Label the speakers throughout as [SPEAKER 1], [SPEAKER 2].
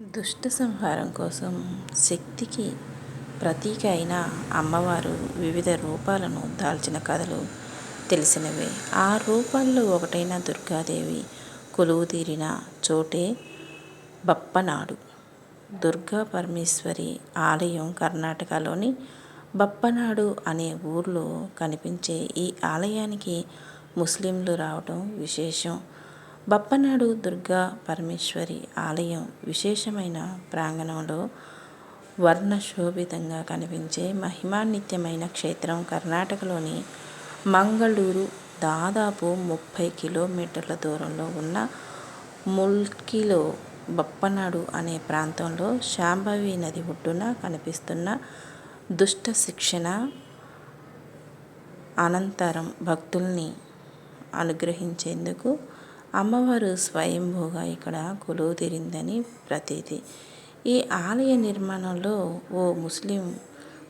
[SPEAKER 1] దుష్ట సంహారం కోసం శక్తికి ప్రతీక అయిన అమ్మవారు వివిధ రూపాలను దాల్చిన కథలు తెలిసినవే. ఆ రూపాల్లో ఒకటైన దుర్గాదేవి కొలువు తీరిన చోటే బప్పనాడు. దుర్గా పరమేశ్వరి ఆలయం కర్ణాటకలోని బప్పనాడు అనే ఊర్లో కనిపించే ఈ ఆలయానికి ముస్లింలు రావటం విశేషం. బప్పనాడు దుర్గా పరమేశ్వరి ఆలయం విశేషమైన ప్రాంగణంలో వర్ణశోభితంగా కనిపించే మహిమాన్వితమైన క్షేత్రం. కర్ణాటకలోని మంగళూరు దాదాపు ముప్పై కిలోమీటర్ల దూరంలో ఉన్న ముల్కిలో బప్పనాడు అనే ప్రాంతంలో శాంభవి నది ఒడ్డున కనిపిస్తున్న దుష్ట శిక్షణ అనంతరం భక్తుల్ని అనుగ్రహించేందుకు అమ్మవారు స్వయంభూగా ఇక్కడ కొలువుదీరిందని ప్రతీతి. ఈ ఆలయ నిర్మాణంలో ఓ ముస్లిం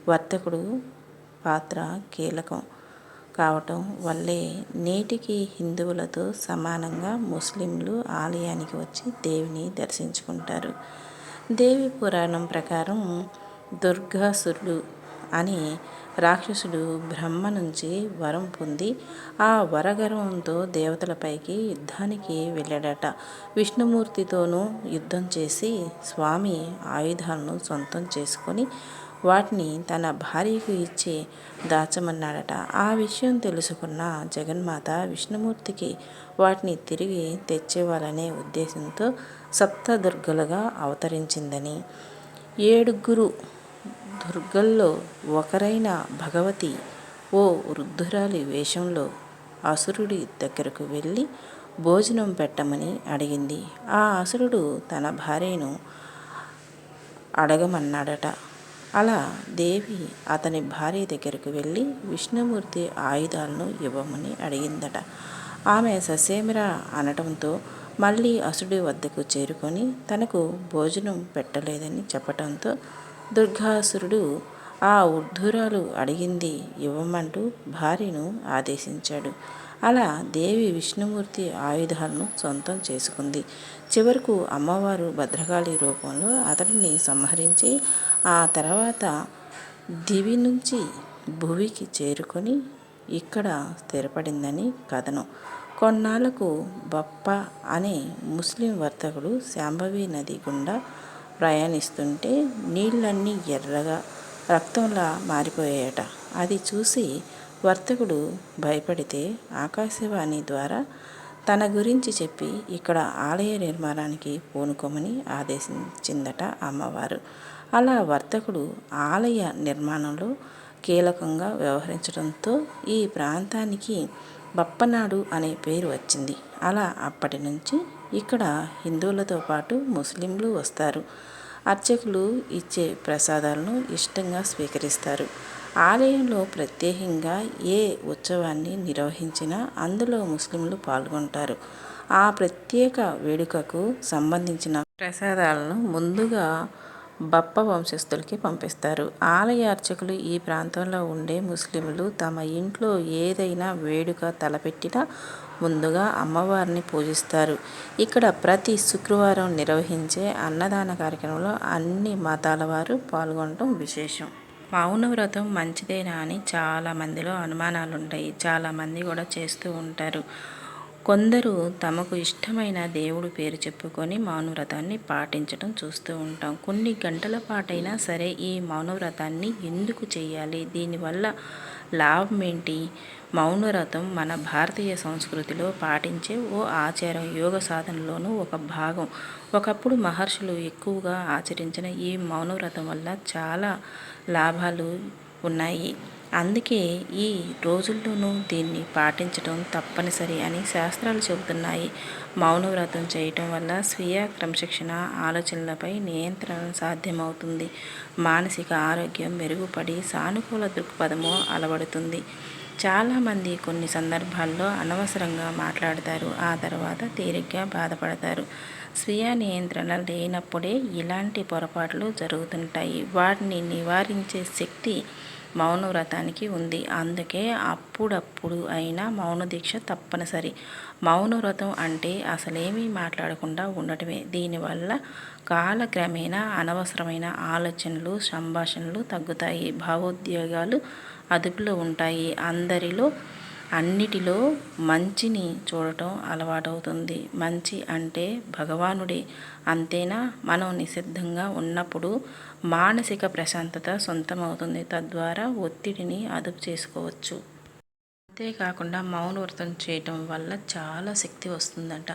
[SPEAKER 1] వర్తకుడు పాత్ర కీలకం కావటం వల్లే నేటికి హిందువులతో సమానంగా ముస్లింలు ఆలయానికి వచ్చి దేవిని దర్శించుకుంటారు. దేవి పురాణం ప్రకారం దుర్గాసురుడు అని రాక్షసుడు బ్రహ్మ నుంచి వరం పొంది ఆ వరగర్వంతో దేవతలపైకి యుద్ధానికి వెళ్ళాడట. విష్ణుమూర్తితోనూ యుద్ధం చేసి స్వామి ఆయుధాలను సొంతం చేసుకొని వాటిని తన భార్యకు ఇచ్చి దాచమన్నాడట. ఆ విషయం తెలుసుకున్న జగన్మాత విష్ణుమూర్తికి వాటిని తిరిగి తెచ్చేవాలనే ఉద్దేశంతో సప్తదుర్గలుగా అవతరించిందని, ఏడుగురు దుర్గల్లో ఒకరైన భగవతి ఓ వృద్ధురాలి వేషంలో అసురుడి దగ్గరకు వెళ్ళి భోజనం పెట్టమని అడిగింది. ఆ అసురుడు తన భార్యను అడగమన్నాడట. అలా దేవి అతని భార్య దగ్గరకు వెళ్ళి విష్ణుమూర్తి ఆయుధాలను ఇవ్వమని అడిగిందట. ఆమె ససేమిరా అనటంతో మళ్ళీ అసురుడి వద్దకు చేరుకొని తనకు భోజనం పెట్టలేదని చెప్పటంతో దుర్గాసురుడు ఆ ఉర్ధురాలు అడిగింది ఇవ్వమంటూ భార్యను ఆదేశించాడు. అలా దేవి విష్ణుమూర్తి ఆయుధాలను సొంతం చేసుకుంది. చివరకు అమ్మవారు భద్రకాళి రూపంలో అతడిని సంహరించి ఆ తర్వాత దివి నుంచి భువికి చేరుకొని ఇక్కడ స్థిరపడిందని కథనం. కొన్నాళ్ళకు బప్ప అనే ముస్లిం వర్తకుడు శాంభవి నది గుండా ప్రయాణిస్తుంటే నీళ్ళన్నీ ఎర్రగా రక్తంలా మారిపోయాయట. అది చూసి వర్తకుడు భయపడితే ఆకాశవాణి ద్వారా తన గురించి చెప్పి ఇక్కడ ఆలయ నిర్మాణానికి పూనుకోమని ఆదేశించిందట అమ్మవారు. అలా వర్తకుడు ఆలయ నిర్మాణంలో కీలకంగా వ్యవహరించడంతో ఈ ప్రాంతానికి బప్పనాడు అనే పేరు వచ్చింది. అలా అప్పటి నుంచి ఇక్కడ హిందువులతో పాటు ముస్లింలు వస్తారు. అర్చకులు ఇచ్చే ప్రసాదాలను ఇష్టంగా స్వీకరిస్తారు. ఆలయంలో ప్రత్యేకంగా ఏ ఉత్సవాన్ని నిర్వహించినా అందులో ముస్లింలు పాల్గొంటారు. ఆ ప్రత్యేక వేడుకకు సంబంధించిన ప్రసాదాలను ముందుగా బప్ప వంశస్థులకి పంపిస్తారు. ఆలయ అర్చకులు ఈ ప్రాంతంలో ఉండే ముస్లింలు తమ ఇంట్లో ఏదైనా వేడుక తలపెట్టినా ముందుగా అమ్మవారిని పూజిస్తారు. ఇక్కడ ప్రతి శుక్రవారం నిర్వహించే అన్నదాన కార్యక్రమంలో అన్ని మతాలవారు పాల్గొనడం విశేషం. మౌనవ్రతం మంచిదేనా అని చాలా మందిలో అనుమానాలుంటాయి. చాలామంది కూడా చేస్తూ ఉంటారు. కొందరు తమకు ఇష్టమైన దేవుడు పేరు చెప్పుకొని మౌనవ్రతాన్ని పాటించటం చూస్తూ ఉంటాం. కొన్ని గంటల పాటైనా సరే ఈ మౌనవ్రతాన్ని ఎందుకు చేయాలి? దీనివల్ల లాభం ఏంటి మౌనవ్రతం మన భారతీయ సంస్కృతిలో పాటించే ఓ ఆచారం. యోగ సాధనలోనూ ఒక భాగం. ఒకప్పుడు మహర్షులు ఎక్కువగా ఆచరించిన ఈ మౌనవ్రతం వల్ల చాలా లాభాలు ఉన్నాయి. అందుకే ఈ రోజుల్లోనూ దీన్ని పాటించటం తప్పనిసరి అని శాస్త్రాలు చెబుతున్నాయి. మౌనవ్రతం చేయటం వల్ల స్వీయ క్రమశిక్షణ, ఆలోచనలపై నియంత్రణ సాధ్యమవుతుంది. మానసిక ఆరోగ్యం మెరుగుపడి సానుకూల దృక్పథము అలవడుతుంది. చాలామంది కొన్ని సందర్భాల్లో అనవసరంగా మాట్లాడతారు. ఆ తర్వాత తీరిగ్గా బాధపడతారు. స్వీయ నియంత్రణ లేనప్పుడే ఇలాంటి పొరపాట్లు జరుగుతుంటాయి. వాటిని నివారించే శక్తి మౌన వ్రతానికి ఉంది. అందుకే అప్పుడప్పుడు అయినా మౌన దీక్ష తప్పనిసరి. మౌన వ్రతం అంటే అసలేమీ మాట్లాడకుండా ఉండటమే. దీనివల్ల కాలక్రమేణా అనవసరమైన ఆలోచనలు సంభాషణలు తగ్గుతాయి. భావోద్వేగాలు అదుపులో ఉంటాయి. అందరిలో అన్నిటిలో మంచిని చూడటం అలవాటవుతుంది. మంచి అంటే భగవానుడే. అంతేనా? మనం నిషిద్ధంగా ఉన్నప్పుడు మానసిక ప్రశాంతత సొంతమవుతుంది. తద్వారా ఒత్తిడిని అదుపు చేసుకోవచ్చు. అంతేకాకుండా మౌన వ్రతం చేయటం వల్ల చాలా శక్తి వస్తుందట.